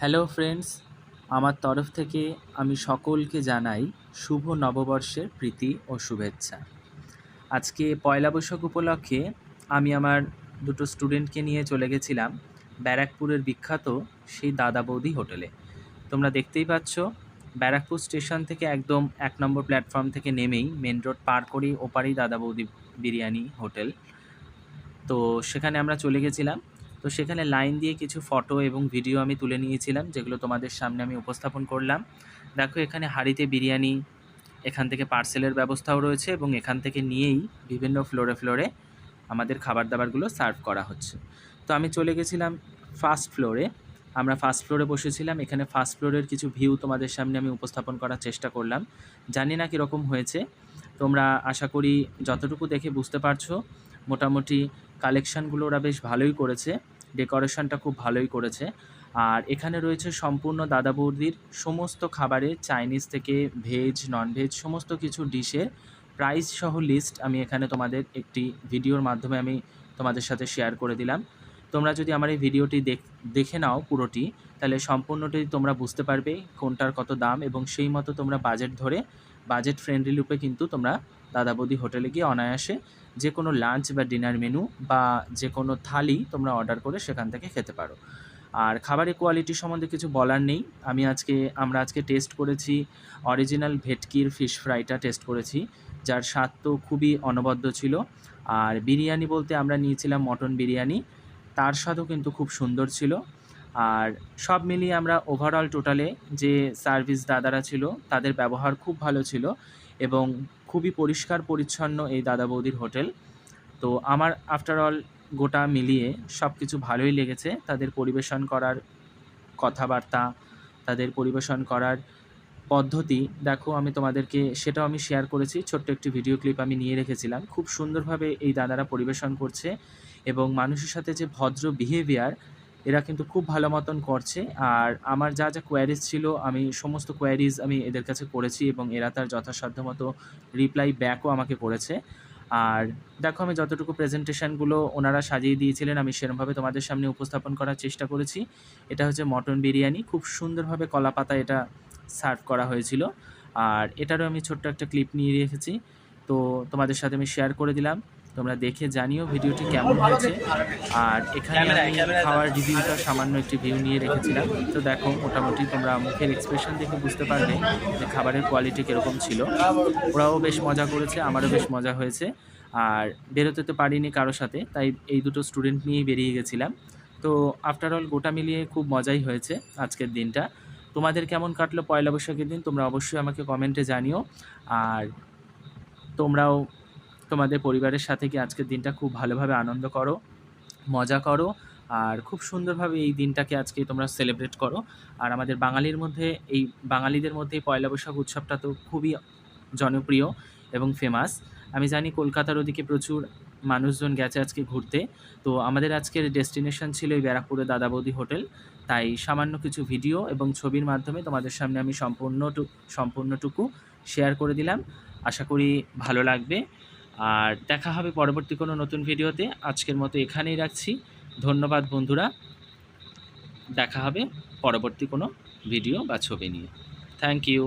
Hello friends আমার তরফ থেকে আমি সকলকে জানাই শুভ নববর্ষের প্রীতি ও শুভেচ্ছা। আজকে পয়লা বৈশাখ উপলক্ষে আমি আমার দুটো স্টুডেন্টকে নিয়ে চলে গেছিলাম ব্যারাকপুরের বিখ্যাত সেই দাদা বৌদি হোটেলে। তোমরা দেখতেই পাচ্ছ, ব্যারাকপুর স্টেশন থেকে একদম এক নম্বর প্ল্যাটফর্ম থেকে নেমেই মেন রোড পার করেই ওপারেই দাদা বৌদি বিরিয়ানি হোটেল। তো সেখানে আমরা চলে গেছিলাম। তো সেখানে লাইন দিয়ে কিছু ফটো এবং ভিডিও আমি তুলে নিয়েছিলাম, যেগুলো তোমাদের সামনে আমি উপস্থাপন করলাম। দেখো, এখানে হাঁড়িতে বিরিয়ানি, এখান থেকে পার্সেলের ব্যবস্থাও রয়েছে এবং এখান থেকে নিয়েই বিভিন্ন ফ্লোরে ফ্লোরে আমাদের খাবার দাবারগুলো সার্ভ করা হচ্ছে। তো আমি চলে গেছিলাম ফার্স্ট ফ্লোরে। আমরা ফার্স্ট ফ্লোরে বসেছিলাম। এখানে ফার্স্ট ফ্লোরের কিছু ভিউ তোমাদের সামনে আমি উপস্থাপন করার চেষ্টা করলাম। জানি না কীরকম হয়েছে। তোমরা আশা করি যতটুকু দেখে বুঝতে পারছ, মোটামুটি কালেকশানগুলো ওরা বেশ ভালোই করেছে, ডেকোরেশনটা খুব ভালোই করেছে। আর এখানে রয়েছে সম্পূর্ণ দাদা বৌদির সমস্ত খাবারে চাইনিজ থেকে ভেজ ননভেজ সমস্ত কিছু ডিশের প্রাইস সহ লিস্ট আমি এখানে তোমাদের একটি ভিডিওর মাধ্যমে আমি তোমাদের সাথে শেয়ার করে দিলাম। তোমরা যদি আমার এই ভিডিওটি দেখ নাও পুরোটি, তাহলে সম্পূর্ণটি তোমরা বুঝতে পারবে কোনটার কত দাম এবং সেই মতো তোমরা বাজেট ধরে বাজেট ফ্রেন্ডলি রূপে কিন্তু তোমরা দাদা বৌদি হোটেলে গিয়ে অনায়াসে যে কোনো লাঞ্চ বা ডিনার মেনু বা যে কোনো থালি তোমরা অর্ডার করে সেখান থেকে খেতে পারো। আর খাবারের কোয়ালিটি সম্বন্ধে কিছু বলার নেই। আমি আজকে, আমরা আজকে টেস্ট করেছি অরিজিনাল ভেটকির ফিশ ফ্রাইটা টেস্ট করেছি, যার স্বাদ তো খুবই অনবদ্য ছিল। আর বিরিয়ানি বলতে আমরা নিয়েছিলাম মটন বিরিয়ানি। তার স্বাদও কিন্তু খুব সুন্দর ছিল। আর সব মিলিয়ে আমরা ওভারঅল টোটালে যে সার্ভিস দাদারা ছিল, তাদের ব্যবহার খুব ভালো ছিল এবং খুবই পরিষ্কার পরিচ্ছন্ন এই দাদা বৌদির হোটেল। তো আমার আফটার অল গোটা মিলিয়ে সব কিছু ভালোই লেগেছে। তাদের পরিবেশন করার কথাবার্তা, তাদের পরিবেশন করার পদ্ধতি। দেখো, আমি তোমাদেরকে, সেটাও আমি শেয়ার করেছি। ছোট্ট একটি ভিডিও ক্লিপ আমি নিয়ে রেখেছিলাম। খুব সুন্দরভাবে এই দাদারা পরিবেশন করছে এবং মানুষের সাথে যে ভদ্র বিহেভিয়ার এরা কিন্তু খুব ভালো মতন করছে। আর আমার যা যা কোয়ারিজ ছিল, আমি সমস্ত কোয়ারিজ আমি এদের কাছে করেছি এবং এরা তার যথাসাধ্য মতো রিপ্লাই ব্যাকও আমাকে করেছে। আর দেখো, আমি যতটুকু প্রেজেন্টেশনগুলো ওনারা সাজিয়ে দিয়েছিলেন, আমি সেরকমভাবে তোমাদের সামনে উপস্থাপন করার চেষ্টা করেছি। এটা হচ্ছে মটন বিরিয়ানি। খুব সুন্দরভাবে কলা পাতা এটা সার্ভ করা হয়েছিল। আর এটারও আমি ছোট্ট একটা ক্লিপ নিয়ে রেখেছি। তো তোমাদের সাথে আমি শেয়ার করে দিলাম। তোমরা দেখে জানিও ভিডিওটি কেমন হয়েছে। আর এখানে আমি খাওয়ার রিভিউটা সামান্য একটি ভিউ নিয়ে রেখেছিলাম। তো দেখো মোটামুটি তোমরা মুখের এক্সপ্রেশন দেখে বুঝতে পারবে যে খাবারের কোয়ালিটি কীরকম ছিল। ওরাও বেশ মজা করেছে আমারও বেশ মজা হয়েছে। আর বেরোতে তো পারিনি কারোর সাথে তাই এই দুটো স্টুডেন্ট নিয়েই বেরিয়ে গেছিলাম। তো আফটার অল গোটা মিলিয়ে খুব মজাই হয়েছে আজকের দিনটা। তোমাদের কেমন কাটলো পয়লা বৈশাখের দিন, তোমরা অবশ্যই আমাকে কমেন্টে জানিও। আর তোমরাও তোমাদের পরিবারের সাথে কি আজকের দিনটা খুব ভালোভাবে আনন্দ করো, মজা করো, আর খুব সুন্দরভাবে এই দিনটাকে আজকে তোমরা সেলিব্রেট করো। আর আমাদের বাঙালির মধ্যে, এই বাঙালিদের মধ্যে পয়লা বৈশাখ উৎসবটা তো খুবই জনপ্রিয় এবং ফেমাস আমি জানি কলকাতার ওদিকে প্রচুর মানুষজন গেছে আজকে ঘুরতে। তো আমাদের আজকের ডেস্টিনেশন ছিল এই ব্যারাকপুরে দাদা বৌদি হোটেল। তাই সামান্য কিছু ভিডিও এবং ছবির মাধ্যমে তোমাদের সামনে আমি সম্পূর্ণ সম্পূর্ণটুকু শেয়ার করে দিলাম। আশা করি ভালো লাগবে। আর দেখা হবে পরবর্তী কোনো নতুন ভিডিওতে। আজকের মতো এখানেই রাখছি। ধন্যবাদ বন্ধুরা। দেখা হবে পরবর্তী কোনো ভিডিও বা ছবি নিয়ে। Thank you.